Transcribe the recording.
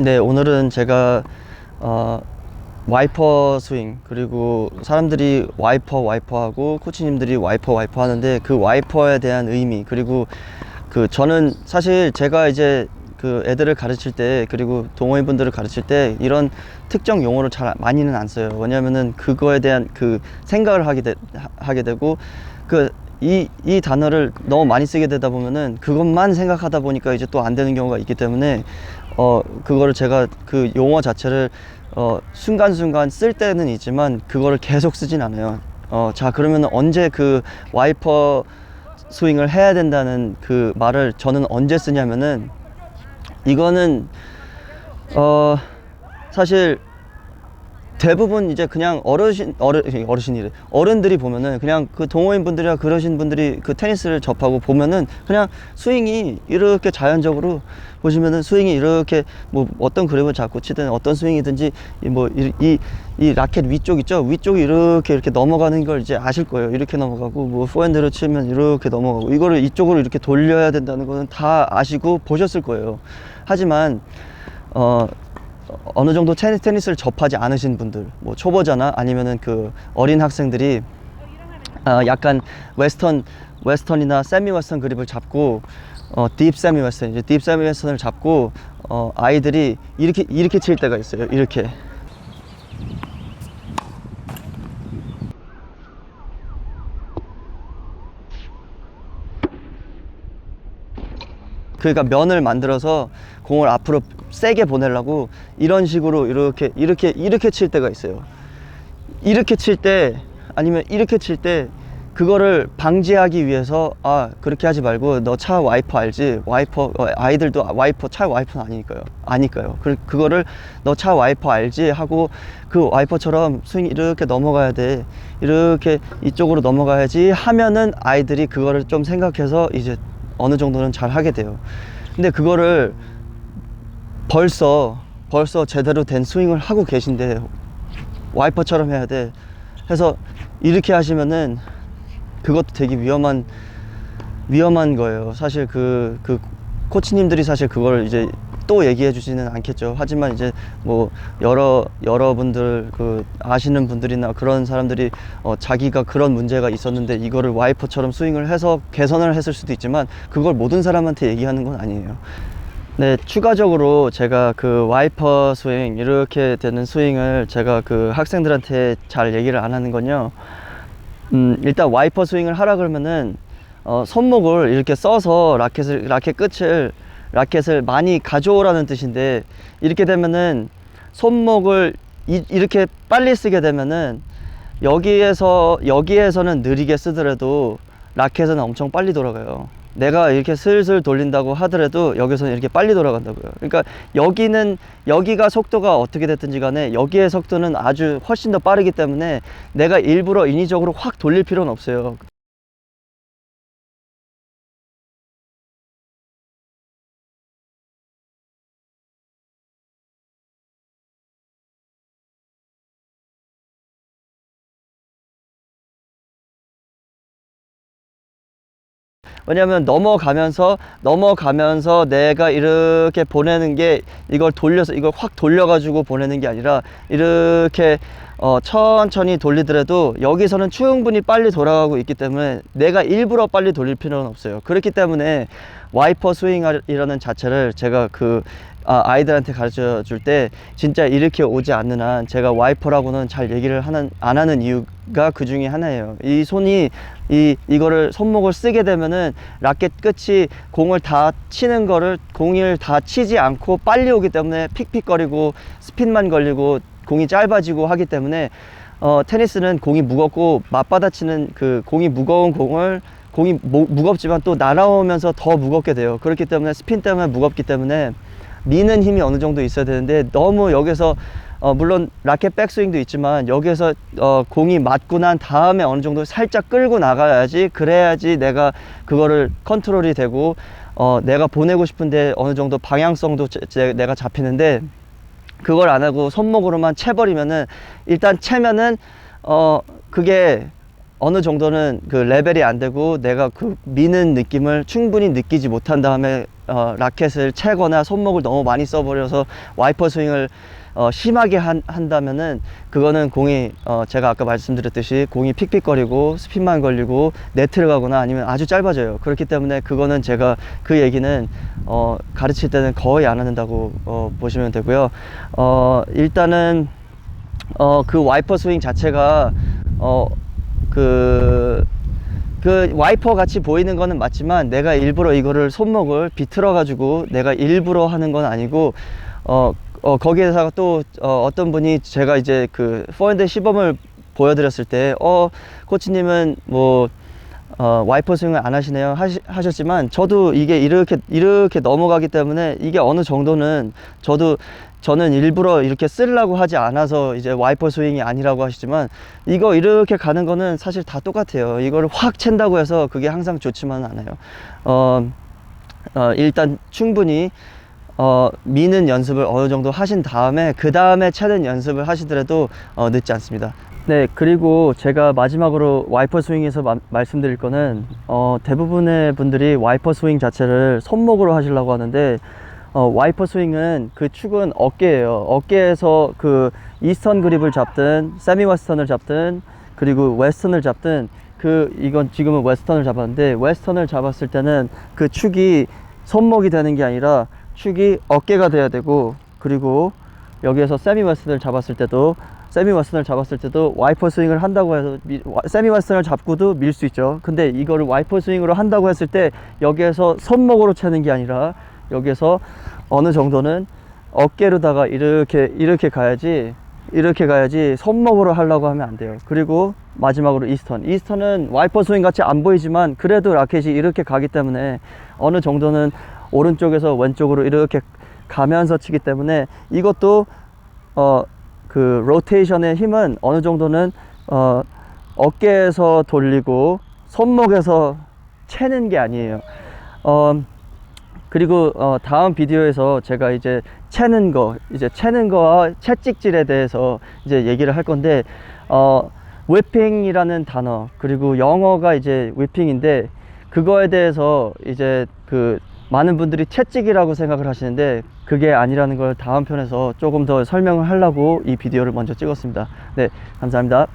네, 오늘은 제가 어, 와이퍼 스윙 그리고 사람들이 와이퍼 와이퍼 하고 코치님들이 와이퍼 와이퍼 하는데 그 와이퍼에 대한 의미 그리고 그 저는 사실 제가 이제 그 애들을 가르칠 때 그리고 동호인 분들을 가르칠 때 이런 특정 용어를 잘 많이는 안 써요. 왜냐면은 그거에 대한 그 생각을 하게 되, 하- 하게 되고 그 이, 이 단어를 너무 많이 쓰게 되다 보면은 그것만 생각하다 보니까 이제 또 안 되는 경우가 있기 때문에 어, 그거를 제가 그 용어 자체를 어, 순간순간 쓸 때는 있지만 그거를 계속 쓰진 않아요. 어, 자, 그러면 언제 그 와이퍼 스윙을 해야 된다는 그 말을 저는 언제 쓰냐면은 이거는 어, 사실 대부분 이제 그냥 어르신 어르 어르신이래. 어른들이 보면은 그냥 그 동호인 분들이나 그러신 분들이 그 테니스를 접하고 보면은 그냥 스윙이 이렇게 자연적으로 보시면은 스윙이 이렇게 뭐 어떤 그립을 잡고 치든 어떤 스윙이든지 뭐이이 이 라켓 위쪽 있죠? 위쪽이 이렇게 이렇게 넘어가는 걸 이제 아실 거예요. 이렇게 넘어가고 뭐 포핸드로 치면 이렇게 넘어가고 이거를 이쪽으로 이렇게 돌려야 된다는 거는 다 아시고 보셨을 거예요. 하지만 어 어느 정도 테니스, 테니스를 접하지 않으신 분들, 뭐 초보자나 아니면은 그 어린 학생들이 아, 약간 웨스턴 웨스턴이나 세미 웨스턴 그립을 잡고 어, 딥 세미 웨스턴 이제 딥 세미 웨스턴을 잡고 어, 아이들이 이렇게 이렇게 칠 때가 있어요. 이렇게 그러니까 면을 만들어서 공을 앞으로 세게 보내려고 이런 식으로 이렇게 이렇게 이렇게 칠 때가 있어요. 이렇게 칠 때 아니면 이렇게 칠 때 그거를 방지하기 위해서 아 그렇게 하지 말고 너 차 와이퍼 알지? 와이퍼 어, 아이들도 와이퍼 차 와이퍼는 아니니까요. 아니까요. 그 그거를 너 차 와이퍼 알지? 하고 그 와이퍼처럼 스윙 이렇게 넘어가야 돼. 이렇게 이쪽으로 넘어가야지 하면은 아이들이 그거를 좀 생각해서 이제 어느 정도는 잘 하게 돼요 근데 그거를 벌써 벌써 제대로 된 스윙을 하고 계신데 와이퍼처럼 해야 돼. 해서 이렇게 하시면은 그것도 되게 위험한 위험한 거예요. 사실 그 그 코치님들이 사실 그걸 이제 또 얘기해 주지는 않겠죠. 하지만 이제 뭐 여러 여러분들 그 아시는 분들이나 그런 사람들이 어 자기가 그런 문제가 있었는데 이거를 와이퍼처럼 스윙을 해서 개선을 했을 수도 있지만 그걸 모든 사람한테 얘기하는 건 아니에요. 네, 추가적으로 제가 그 와이퍼 스윙, 이렇게 되는 스윙을 제가 그 학생들한테 잘 얘기를 안 하는 건요. 음, 일단 와이퍼 스윙을 하라 그러면은, 어, 손목을 이렇게 써서 라켓을, 라켓 끝을, 라켓을 많이 가져오라는 뜻인데, 이렇게 되면은 손목을 이, 이렇게 빨리 쓰게 되면은, 여기에서, 여기에서는 느리게 쓰더라도 라켓은 엄청 빨리 돌아가요. 내가 이렇게 슬슬 돌린다고 하더라도 여기서는 이렇게 빨리 돌아간다고요. 그러니까 여기는 여기가 속도가 어떻게 됐든지 간에 여기의 속도는 아주 훨씬 더 빠르기 때문에 내가 일부러 인위적으로 확 돌릴 필요는 없어요. 왜냐면 넘어가면서 넘어가면서 내가 이렇게 보내는 게 이걸 돌려서 이걸 확 돌려 가지고 보내는 게 아니라 이렇게 어, 천천히 돌리더라도 여기서는 충분히 빨리 돌아가고 있기 때문에 내가 일부러 빨리 돌릴 필요는 없어요. 그렇기 때문에 와이퍼 스윙이라는 자체를 제가 그 아, 아이들한테 가르쳐 줄 때 진짜 이렇게 오지 않는 한 제가 와이퍼라고는 잘 얘기를 하는 안 하는 이유가 그 중에 하나예요. 이 손이 이 이거를 손목을 쓰게 되면은 라켓 끝이 공을 다 치는 거를 공을 다 치지 않고 빨리 오기 때문에 픽픽거리고 스핀만 걸리고 공이 짧아지고 하기 때문에 어, 테니스는 공이 무겁고 맞받아치는 그 공이 무거운 공을 공이 무, 무겁지만 또 날아오면서 더 무겁게 돼요. 그렇기 때문에 스핀 때문에 무겁기 때문에 미는 힘이 어느 정도 있어야 되는데 너무 여기서 어, 물론 라켓 백스윙도 있지만 여기서 어, 공이 맞고 난 다음에 어느 정도 살짝 끌고 나가야지 그래야지 내가 그거를 컨트롤이 되고 어, 내가 보내고 싶은데 어느 정도 방향성도 제, 제, 내가 잡히는데 그걸 안 하고 손목으로만 채버리면은 일단 채면은 어 그게 어느 정도는 그 레벨이 안 되고 내가 그 미는 느낌을 충분히 느끼지 못한 다음에 어, 라켓을 채거나 손목을 너무 많이 써버려서 와이퍼 스윙을 어, 심하게 한, 한다면은 그거는 공이 어, 제가 아까 말씀드렸듯이 공이 픽픽거리고 스핀만 걸리고 네트를 가거나 아니면 아주 짧아져요. 그렇기 때문에 그거는 제가 그 얘기는 어, 가르칠 때는 거의 안 한다고 어, 보시면 되고요. 어, 일단은 어, 그 와이퍼 스윙 자체가 어, 그, 그 와이퍼 같이 보이는 거는 맞지만 내가 일부러 이거를 손목을 비틀어 가지고 내가 일부러 하는 건 아니고 어, 어 거기에다가 또 어, 어떤 분이 제가 이제 그 포핸드 시범을 보여드렸을 때 어 코치님은 뭐 어, 와이퍼 스윙을 안 하시네요 하시, 하셨지만 저도 이게 이렇게 이렇게 넘어가기 때문에 이게 어느 정도는 저도 저는 일부러 이렇게 쓰려고 하지 않아서 이제 와이퍼 스윙이 아니라고 하시지만 이거 이렇게 가는 거는 사실 다 똑같아요. 이거를 확 챈다고 해서 그게 항상 좋지만은 않아요. 어, 어 일단 충분히 어, 미는 연습을 어느 정도 하신 다음에 그 다음에 채는 연습을 하시더라도 어, 늦지 않습니다. 네, 그리고 제가 마지막으로 와이퍼 스윙에서 마- 말씀드릴 거는 어, 대부분의 분들이 와이퍼 스윙 자체를 손목으로 하시려고 하는데 어, 와이퍼 스윙은 그 축은 어깨예요. 어깨에서 그 이스턴 그립을 잡든 세미 웨스턴을 잡든 그리고 웨스턴을 잡든 그 이건 지금은 웨스턴을 잡았는데 웨스턴을 잡았을 때는 그 축이 손목이 되는 게 아니라 축이 어깨가 돼야 되고 그리고 여기에서 세미 웨스턴을 잡았을 때도 세미 웨스턴을 잡았을 때도 와이퍼 스윙을 한다고 해서 세미 웨스턴을 잡고도 밀 수 있죠. 근데 이거를 와이퍼 스윙으로 한다고 했을 때 여기에서 손목으로 채는 게 아니라 여기에서 어느 정도는 어깨로다가 이렇게 이렇게 가야지 이렇게 가야지 손목으로 하려고 하면 안 돼요. 그리고 마지막으로 이스턴. 이스턴은 와이퍼 스윙 같이 안 보이지만 그래도 라켓이 이렇게 가기 때문에 어느 정도는 오른쪽에서 왼쪽으로 이렇게 가면서 치기 때문에 이것도 어 그 로테이션의 힘은 어느 정도는 어 어깨에서 돌리고 손목에서 채는 게 아니에요. 어 그리고 어, 다음 비디오에서 제가 이제 채는 거, 이제 채는 거와 채찍질에 대해서 이제 얘기를 할 건데, 어, whipping이라는 단어, 그리고 영어가 이제 whipping인데, 그거에 대해서 이제 그 많은 분들이 채찍이라고 생각을 하시는데, 그게 아니라는 걸 다음 편에서 조금 더 설명을 하려고 이 비디오를 먼저 찍었습니다. 네, 감사합니다.